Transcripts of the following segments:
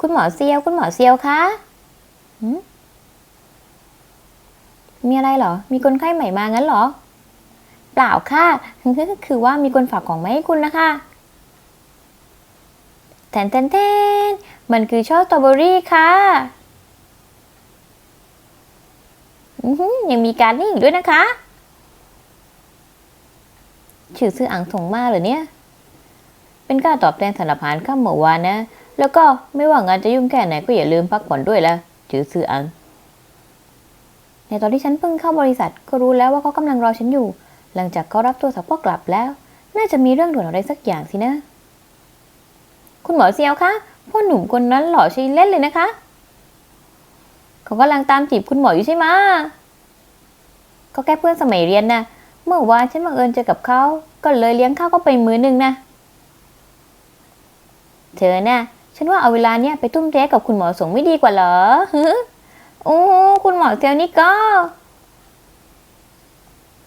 คุณหมอเซียว คุณหมอเซียวคะมีอะไรเหรอ มีคนไข้ใหม่มางั้นเหรอ เปล่าค่ะ คือว่ามีคนฝากของมาให้คุณนะคะแทนแทนแทนมันคือช่อสตรอเบอรี่ค่ะอือหือยังมีการนี่อีกด้วยนะคะชื่อซื้ออังสงมาเหรอเนี่ย เป็นการตอบแทนสารพานข้ามเมื่อวานนะ แล้วก็ไม่ว่างานจะยุ่งแค่ไหนก็อย่าลืมพักผ่อนด้วยละชื่อซืออัง ในตอนที่ฉันเพิ่งเข้าบริษัทก็รู้แล้วว่าเขากำลังรอฉันอยู่ หลังจากเขารับโทรศัพท์ก็กลับแล้ว น่าจะมีเรื่องด่วนอะไรสักอย่างสินะ คุณหมอเซียวคะพ่อหนุ่มคนนั้นหล่อใช้เล่นเลยนะคะ เขากำลังตามจีบคุณหมออยู่ใช่ไหมก็แค่เพื่อนสมัยเรียนนะเมื่อวานฉันบังเอิญเจอกับเขา ก็เลยเลี้ยงข้าวก็ไปมื้อหนึ่งนะ เธอน่ะ ฉันว่าเอาเวลาเนี้ยไปทุ่มเทกับคุณหมอสงไม่ดีกว่าเหรอฮึโอ้คุณหมอเซียวนี่ก็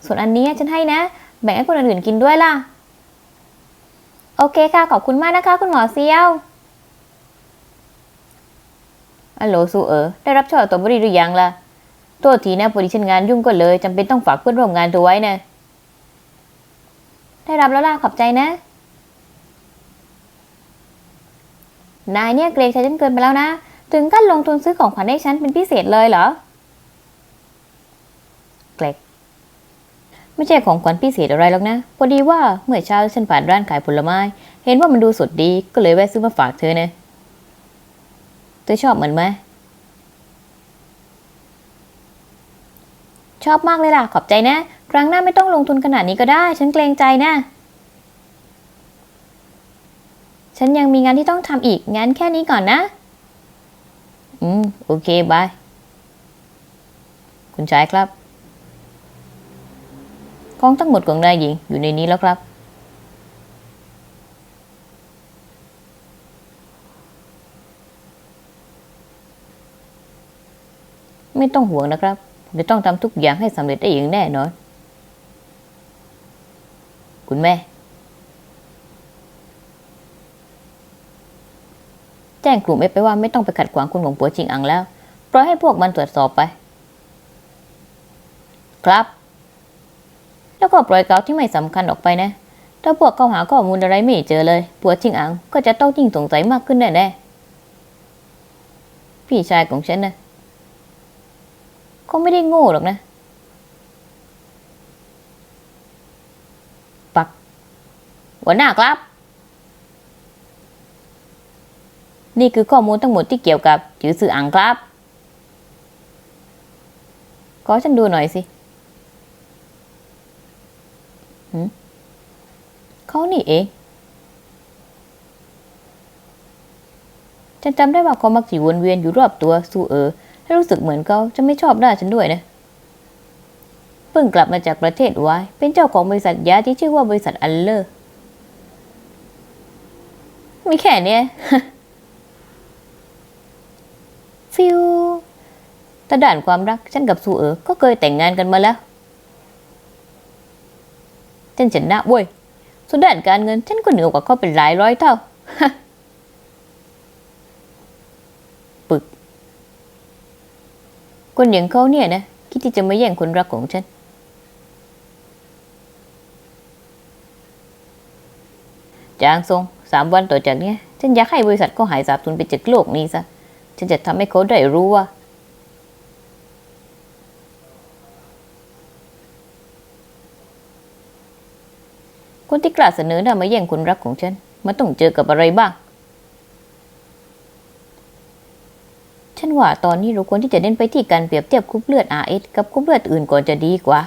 ส่วนอันนี้ฉันให้นะ แบ่งให้คนอื่นๆกินด้วยล่ะ โอเคค่ะ ขอบคุณมากนะคะ คุณหมอเซียวอัลโหลซูเออได้รับช่อตัวบริหรือยังล่ะตัวทีนะพอดีฉันงานยุ่งก็เลยจำเป็นต้องฝากเพื่อนร่วมงานเธอไว้นะ ได้รับแล้วล่ะขอบใจนะ นายเนี่ยเกรงใจฉันเกินไปแล้วนะ ถึงขั้นลงทุนซื้อของขวัญให้ฉันเป็นพิเศษเลยเหรอ เกรกไม่ใช่ของขวัญพิเศษอะไรหรอกนะ พอดีว่าเมื่อเช้าฉันผ่านร้านขายผลไม้ เห็นว่ามันดูสดดีก็เลยแวะซื้อมาฝากเธอนะเธอชอบเหมันไหมชอบมากเลยล่ะ ขอบใจนะ ครั้งหน้าไม่ต้องลงทุนขนาดนี้ก็ได้ ฉันเกรงใจนะ ฉันยังมีงานที่ต้องทำอีก งั้นแค่นี้ก่อนนะ อืม โอเค บาย คุณชายครับ ของทั้งหมดของนายหญิงอยู่ในนี้แล้วครับ ไม่ต้องห่วงนะครับผมจะต้องทำทุกอย่างให้สำเร็จได้อย่างแน่นอน คุณแม่ แจ้งกลุ่มเอฟไปว่าไม่ต้องไปขัดขวางคุณหลวงปัวจิงอังแล้วปล่อยให้พวกมันตรวจสอบไป ครับ แล้วก็ปล่อยเกาที่ไม่สำคัญออกไปนะ ถ้าพวกเขาหาข้อมูลอะไรไม่เจอเลยปัวจิงอังก็จะต้องยิ่งสงสัยมากขึ้นแน่ๆพี่ชายของฉันนะเขาไม่ได้โง่หรอกนะปักหัวหน้าครับ นี่คือข้อมูลทั้งหมดที่เกี่ยวกับจือสื่ออังครับ ขอฉันดูหน่อยสิเขานี่เอง ฉันจำได้ว่าเขามักจะวนเวียนอยู่รอบตัวซูเออให้รู้สึกเหมือนเขาจะไม่ชอบหน้าฉันด้วยนะเพิ่งกลับมาจากประเทศวายเป็นเจ้าของบริษัทยาที่ชื่อว่าบริษัทอัลเลอร์ มีแค่เนี้ย ฟิวแต่ด่านความรักฉันกับซูเออก็เคยแต่งงานกันมาแล้ว ฉันชนะเว้ยส่วนด้านการเงินฉันก็เหนือกว่าเขาเป็นหลายร้อยเท่าปึก คนอย่างเขาเนี่ยนะ คิดที่จะมาแย่งคนรักของฉัน จางทรงสามวันต่อจากเนี้ย ฉันอยากให้บริษัทเขาหายสาบสูญไปจากโลกนี้ซะ ฉันจะทำให้เขาได้รู้ว่า คนที่กล้าเสนอหน้ามาแย่งคนรักของฉัน มันต้องเจอกับอะไรบ้าง ฉันว่าตอนนี้เราควรที่จะเน้นไปที่การเปรียบเทียบกรุ๊ปเลือด RS กับกรุ๊ปเลือดอื่นก่อนจะดีกว่า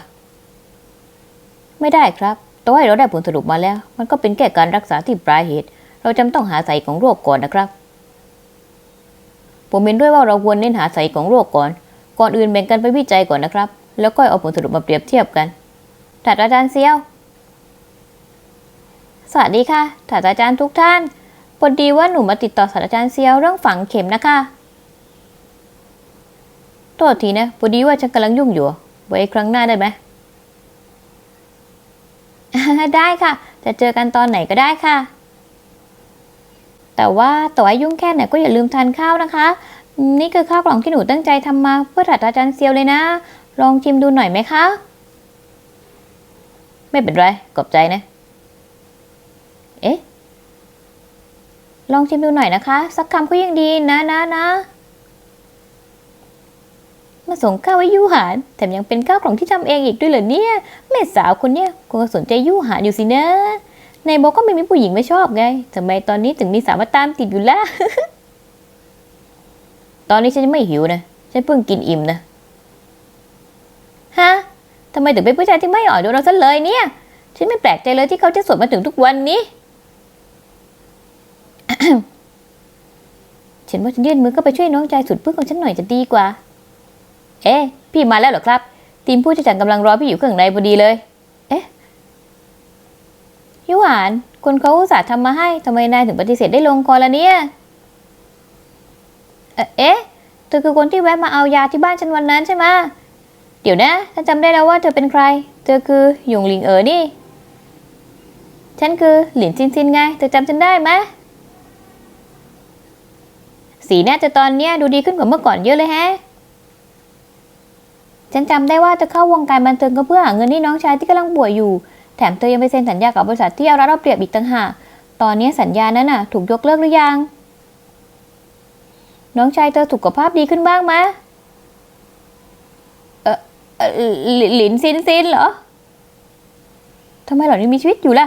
ไม่ได้ครับต่อให้เราได้ผลสรุปมาแล้ว มันก็เป็นแค่การรักษาที่ปลายเหตุ เราจำต้องหาสาของโรคก่อนนะครับ ผมเห็นด้วยว่าเราควรเน้นหาสาเหตุของโรคก่อน ก่อนอื่นแบ่งกันไปวิจัยก่อนนะครับ แล้วก็เอาผลสรุปมาเปรียบเทียบกันศาสตราจารย์เซียว สวัสดีค่ะศาสตราจารย์ทุกท่านพอดีว่าหนูมาติดต่อศาสตราจารย์เซียวเรื่องฝังเข็มนะคะโทษทีนะพอดีว่าฉันกำลังยุ่งอยู่ไว้ครั้งหน้าได้ไหมได้ค่ะ จะเจอกันตอนไหนก็ได้ค่ะ แต่ว่าต่อให้ยุ่งแค่ไหนก็อย่าลืมทานข้าวนะคะ นี่คือข้าวกล่องที่หนูตั้งใจทำมาเพื่อศาสตราจารย์เซียวเลยนะ ลองชิมดูหน่อยไหมคะ ไม่เป็นไรขอบใจนะ เอ๊ะ ลองชิมดูหน่อยนะคะ สักคำก็ยังดีนะนะนะมาส่งข้าวไว้ยู่หานแถมยังเป็นข้าวกล่องที่ทำเองอีกด้วยเหรอเนี่ยแม่สาวคนเนี้ยคงสนใจยู่หานอยู่สินะ ในบอกก็ไม่มีผู้หญิงไม่ชอบไงทำไมตอนนี้ถึงมีสาวมาตามติดอยู่ล่ะ ตอนนี้ฉันไม่หิวนะ ฉันเพิ่งกินอิ่มนะ ฮะทำไมถึงเป็นผู้ชายที่ไม่อ่อนโยนเราซะเลยเนี่ย ฉันไม่แปลกใจเลยที่เขาจะโสดมาถึงทุกวันนี้ ฉันว่าฉันยื่นมือก็ไปช่วยน้องชายสุดเพื่อนของฉันหน่อยจะดีกว่า เอ๊ะ พี่มาแล้วเหรอครับ ทีมผู้จัดการกำลังรอพี่อยู่ข้างในพอดีเลย ยูหวานคนเขาอุตส่าห์ทำมาให้ทำไมนายถึงปฏิเสธได้ลงคอละเนี่ย เอ๊ะ เธอคือคนที่แวะมาเอายาที่บ้านฉันวันนั้นใช่ไหมเดี๋ยวนะฉันจำได้แล้วว่าเธอเป็นใคร เธอคือหยงหลิงเอ๋อนี่ ฉันคือหลินซินซินไง เธอจำฉันได้ไหมสีหน้าเธอตอนเนี้ยดูดีขึ้นกว่าเมื่อก่อนเยอะเลยแฮะ ฉันจำได้ว่าเธอเข้าวงการบันเทิงก็เพื่อหาเงินให้น้องชายที่กำลังป่วยอยู่ แถมเธอยังไปเซ็นสัญญากับบริษัทที่เอารัดเอาเปรียบอีกต่างหาก ตอนนี้สัญญานั้นน่ะ ถูกยกเลิกหรือยัง น้องชายเธอสุขภาพดีขึ้นบ้างไหมเอ่อหลินซินซินเหรอทำไมเหล่านี้มีชีวิตอยู่ล่ะ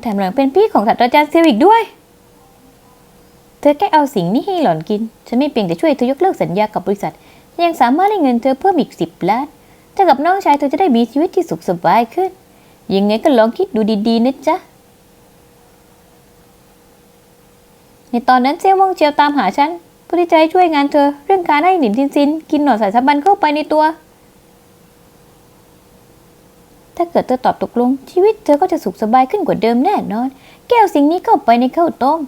แถมหลังเป็นพี่ของศาสตราจารย์เซลอีกด้วย เธอแค่เอาสิ่งนี้ให้หล่อนกิน ฉันไม่เพียงแต่ช่วยเธอยกเลิกสัญญากับบริษัท ยังสามารถได้เงินเธอเพิ่มอีกสิบล้านเท่ากับน้องชายเธอจะได้มีชีวิตที่สุขสบายขึ้น ยังไงก็ลองคิดดูดีๆนะจ๊ะ ในตอนนั้นเซี่ยวม่วงเจียวตามหาฉันเพื่อที่จะให้ช่วยงานเธอ เรื่องการให้หนินซินซิน กินหนอนสายสัมบันเข้าไปในตัว ถ้าเกิดเธอตอบตกลง ชีวิตเธอก็จะสุขสบายขึ้นกว่าเดิมแน่นอน แก้วสิ่งนี้เข้าไปในข้าวต้ม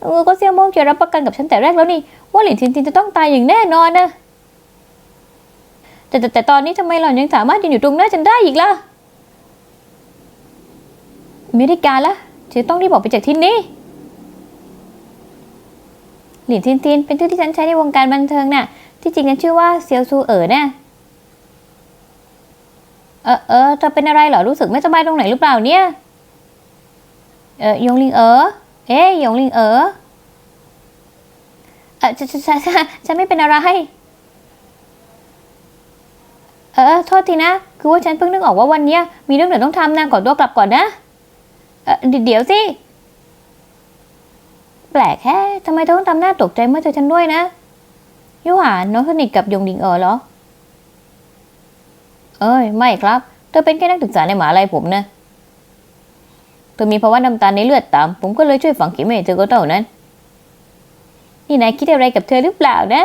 เออก็เซี่ยวม่งเจียวรับประกันกับฉันแต่แรกแล้วนี่ว่าหลินซินซินจะต้องตายอย่างแน่นอนนะ แต่แต่แต่ตอนนี้ทำไมหล่อนยังสามารถยืนอยู่ตรงหน้าฉันได้อีกล่ะไม่ได้การละฉันต้องรีบออกไปจากที่นี่หลินซินซินเป็นชื่อที่ฉันใช้ในวงการบันเทิงน่ะ ที่จริงฉันชื่อว่าเซียวซูเอ๋อน่ะเออเออเธอเป็นอะไรเหรอ รู้สึกไม่สบายตรงไหนหรือเปล่าเนี่ย เออยงลิงเอ๋อเอ๊ยยงลิงเอ๋อเออฉันฉันฉันฉันไม่เป็นอะไร เออโทษทีนะ คือว่าฉันเพิ่งนึกออกว่าวันนี้มีเรื่องเดี๋ยวต้องทำนะขอตัวกลับก่อนนะ เออเดี๋ยวสิ แปลกแค่ทำไมเธอต้องทำหน้าตกใจเมื่อเจอฉันด้วยนะยูหานน้องสนิทกับยงดิงเออเหรอ เอ้ย ไม่ครับ เธอเป็นแค่นักศึกษาในมหาลัยผมนะ เธอมีภาวะน้ำตาลในเลือดต่ำผมก็เลยช่วยฝังเข็มให้เธอก็เท่านั้น นี่นายคิดอะไรกับเธอหรือเปล่านะ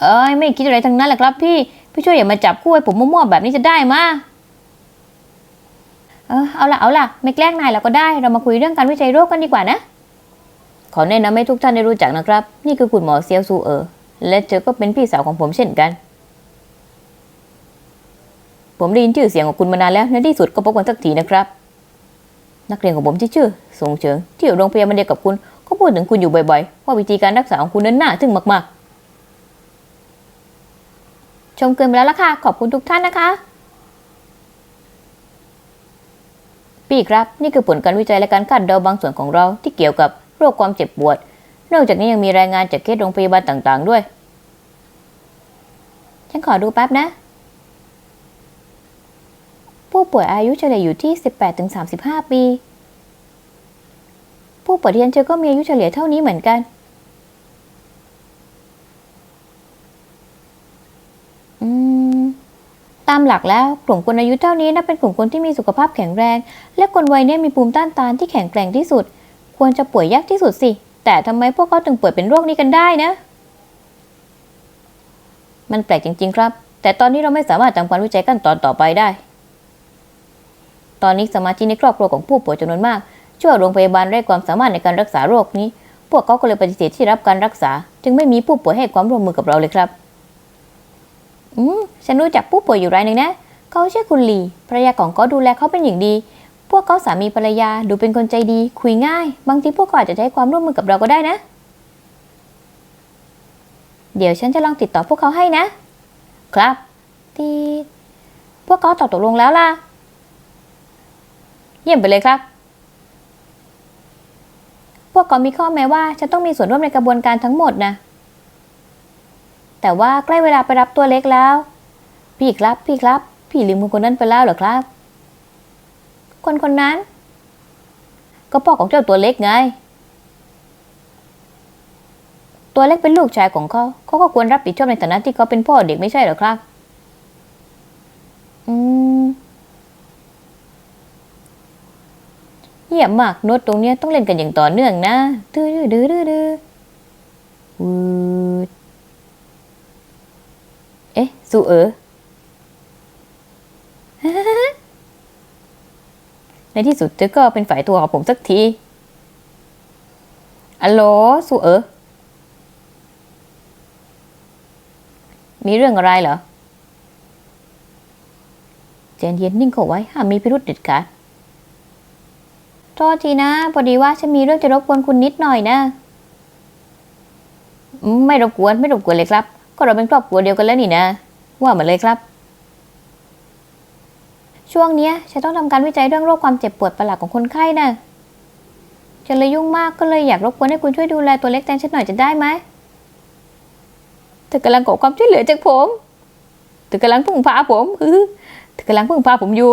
เอ้ยไม่คิดอะไรทั้งนั้นแหละครับพี่ พี่ช่วยอย่ามาจับคู่ให้ผมมั่วๆแบบนี้จะได้มาเออเอาละเอาละไม่แกล้งนายแล้วก็ได้ เรามาคุยเรื่องการวิจัยโรคกันดีกว่านะ ขอแนะนำให้ทุกท่านได้รู้จักนะครับ นี่คือคุณหมอเซียวซูเออ และเธอก็เป็นพี่สาวของผมเช่นกัน ผมได้ยินชื่อเสียงของคุณมานานแล้วในที่สุดก็พบกันสักทีนะครับ นักเรียนของผมที่ชื่อสงเฉิงที่อยู่โรงพยาบาลเดียวกับคุณ ก็พูดถึงคุณอยู่บ่อยๆว่าวิธีการรักษาของคุณนั้นน่าทึ่งมากๆ ชมเกินไปแล้วล่ะค่ะ ขอบคุณทุกท่านนะคะพี่ครับ นี่คือผลการวิจัยและการคาดเดาบางส่วนของเราที่เกี่ยวกับโรคความเจ็บปวด นอกจากนี้ยังมีรายงานจากเคสโรงพยาบาลต่างๆ ด้วย ฉันขอดูแป๊บนะ ผู้ป่วยอายุเฉลี่ยอยู่ที่ 18-35 ปี ผู้ป่วยที่ฉันเจอก็มีอายุเฉลี่ยเท่านี้เหมือนกัน อืม ตาม หลักแล้ว กลุ่มคนอายุเท่านี้นับเป็นกลุ่มคนที่มีสุขภาพแข็งแรง และคนวัยเนี้มีภูมิต้านทานที่แข็งแกร่งที่สุด ควรจะป่วยยากที่สุดสิ แต่ทำไมพวกเขาถึงป่วยเป็นโรคนี้กันได้นะ มันแปลกจริง ๆ ครับ แต่ตอนนี้เราไม่สามารถทำการวิจัยขั้นตอนต่อไปได้ ตอนนี้สมาชิกในครอบครัวของผู้ป่วยจำนวนมากช่วยโรงพยาบาลไร้ความสามารถในการรักษาโรคนี้ พวกเขาก็เลยปฏิเสธที่รับการรักษา จึงไม่มีผู้ป่วยให้ความร่วมมือกับเราเลยครับ อืมฉันรู้จักผู้ป่วยอยู่รายหนึ่งนะ เขาชื่อคุณลีภรรยาของเขาดูแลเขาเป็นอย่างดี พวกเขาสามีภรรยาดูเป็นคนใจดี คุยง่าย บางทีพวกเขาอาจจะใช้ความร่วมมือกับเราก็ได้นะ เดี๋ยวฉันจะลองติดต่อพวกเขาให้นะ ครับทีพวกเขาตอบตกลงแล้วล่ะ เยี่ยมไปเลยครับ พวกเขามีข้อแม้ว่าฉันต้องมีส่วนร่วมในกระบวนการทั้งหมดนะ แต่ว่าใกล้เวลาไปรับตัวเล็กแล้ว พี่ครับ พี่ครับ พี่ลืมคนคนนั้นไปแล้วเหรอครับ คนคนนั้น ก็พ่อของเจ้าตัวเล็กไง ตัวเล็กเป็นลูกชายของเขา เขาก็ควรรับผิดชอบในฐานะที่เขาเป็นพ่อเด็กไม่ใช่เหรอครับ อืมเยี่ยมมากโน้ตตรงเนี้ยต้องเล่นกันอย่างต่อเนื่องนะดื้อดื้อดื้อดื้อดื้อวืด ซูเออในที่สุดเธอก็เป็นฝ่ายตัวของผมสักทีอัลโหลสูเออมีเรื่องอะไรเหรอเจนเย็นนิ่งเข้าไว้ห้ามมีพิรุษเด็ดขาดโทษทีนะพอดีว่าฉันมีเรื่องจะรบกวนคุณนิดหน่อยนะ ไม่รบกวนไม่รบกวนเลยครับ ก็เราเป็นครอบครัวเดียวกันแล้วนี่นะ ว่ามาเลยครับ ช่วงนี้ฉันต้องทำการวิจัยเรื่องโรคความเจ็บปวดประหลาดของคนไข้นะ่ะฉันเลยยุ่งมากก็เลยอยากรบกวนให้คุณช่วยดูแลตัวเล็กแทนฉันหน่อยจะได้ไหมเธอกำลังขอความช่วยเหลือจากผมเธอกำลังพึ่งพาผมฮือเธอกำลังพึ่งพาผมอยู่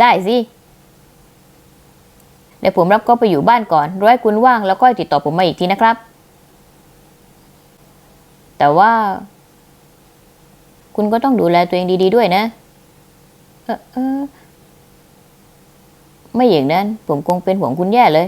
ได้สิเดี๋ยวผมรับก็ไปอยู่บ้านก่อนรอให้คุณว่างแล้วก็ติดต่อผมมาอีกทีนะครับ แต่ว่า คุณก็ต้องดูแลตัวเองดี ๆ ด้วยนะเออเออไม่อย่างนั้น ผมคงเป็นห่วงคุณแย่เลย